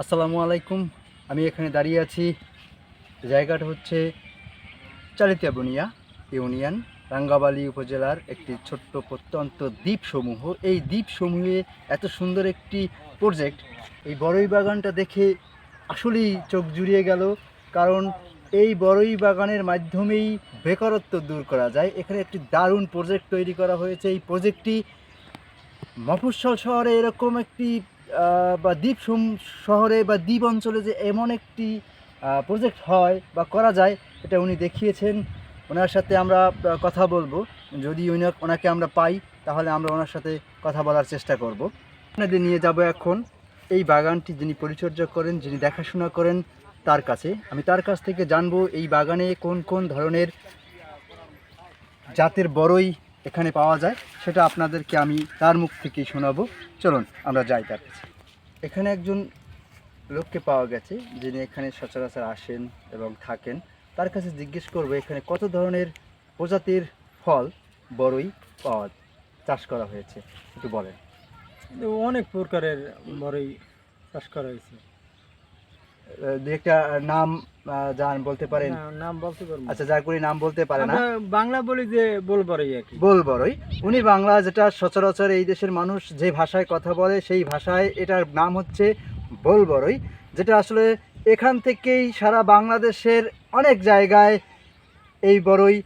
আসসালামু আলাইকুম। আমি এখানে দাঁড়িয়ে আছি। জায়গাটা হচ্ছে চালিতিয়া বনিয়া ইউনিয়ন, রাঙ্গাবালি উপজেলার একটি ছোট্ট প্রত্যন্ত দ্বীপসমূহ। এই দ্বীপসমূহে এত সুন্দর একটি প্রজেক্ট এই বড়ই বাগানটা দেখে আসলেই চোখ জুড়িয়ে গেল। কারণ এই বড়ই বাগানের মাধ্যমেই বেকারত্ব দূর করা যায়। এখানে একটি দারুণ প্রজেক্ট তৈরি করা হয়েছে। এই প্রজেক্টটি মফস্বল শহরে এরকম একটি বা দ্বীপ শহরে বা দ্বীপ অঞ্চলে যে এমন একটি প্রজেক্ট হয় বা করা যায়, এটা উনি দেখিয়েছেন। ওনার সাথে আমরা কথা বলব। যদি উনি ওনাকে আমরা পাই, তাহলে আমরা ওনার সাথে কথা বলার চেষ্টা করব। আপনাদের নিয়ে যাব এখন এই বাগানটি যিনি পরিচর্যা করেন, যিনি দেখাশোনা করেন তার কাছে। আমি তার কাছ থেকে জানব এই বাগানে কোন কোন ধরনের জাতের বড়ই এখানে পাওয়া যায়। সেটা আপনাদেরকে আমি তার মুখ থেকেই শোনাবো। চলুন, আমরা যাই তার কাছে। এখানে একজন লোককে পাওয়া গেছে, যিনি এখানে সচরাচর আসেন এবং থাকেন। তার কাছে জিজ্ঞেস করব, এখানে কত ধরনের প্রজাতির ফল বড়ই পাওয়া, চাষ করা হয়েছে? একটু বলেন। অনেক প্রকারের বড়ই চাষ করা হয়েছে। একটা নাম জান বলতে পারেন। নাম বলতে পারব আচ্ছা যা করি নাম বলতে পারে না। বাংলা বলি যে বল বড়ই আর কি। বল বড়ই উনি বাংলা যেটা সচরাচর এই দেশের মানুষ যে ভাষায় কথা বলে সেই ভাষায় এটার নাম হচ্ছে বল বড়ই যেটা আসলে এখান থেকেই সারা বাংলাদেশের অনেক জায়গায় এই বড়ই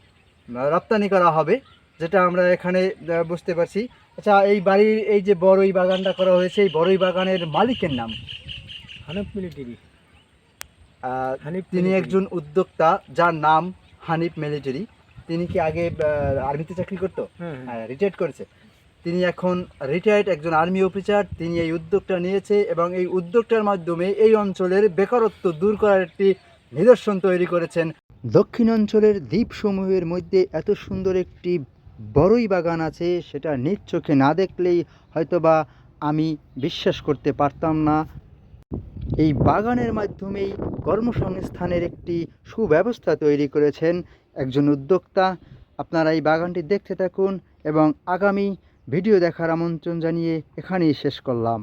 রপ্তানি করা হবে যেটা আমরা এখানে বুঝতে পারছি। আচ্ছা এই বাড়ির এই যে বড়ই বাগানটা করা হয়েছে এই বড়ই বাগানের মালিকের নাম? হানিফ মিলিটারি। তিনি একজন উদ্যোক্তা যার নাম হানিফ মিলিটারি তিনি কি আগে আর্মিতে চাকরি করতো? হ্যাঁ হ্যাঁ। রিটায়ার্ড করেছে। তিনি এখন রিটায়ার্ড একজন আর্মি অফিসার তিনি এই উদ্যোগটা নিয়েছে এবং এই উদ্যোগটার মাধ্যমে এই অঞ্চলের বেকারত্ব দূর করার একটি নিদর্শন তৈরি করেছেন। দক্ষিণ অঞ্চলের দ্বীপসমূহের মধ্যে এত সুন্দর একটি বড়ই বাগান আছে সেটা নিজ চোখে না দেখলেই হয়তোবা আমি বিশ্বাস করতে পারতাম না। এই বাগানের মাধ্যমেই কর্মসংস্থানের একটি সুব্যবস্থা তৈরি করেছেন একজন উদ্যোক্তা। আপনারা এই বাগানটি দেখতে থাকুন এবং আগামী ভিডিও দেখার আমন্ত্রণ জানিয়ে এখানেই শেষ করলাম।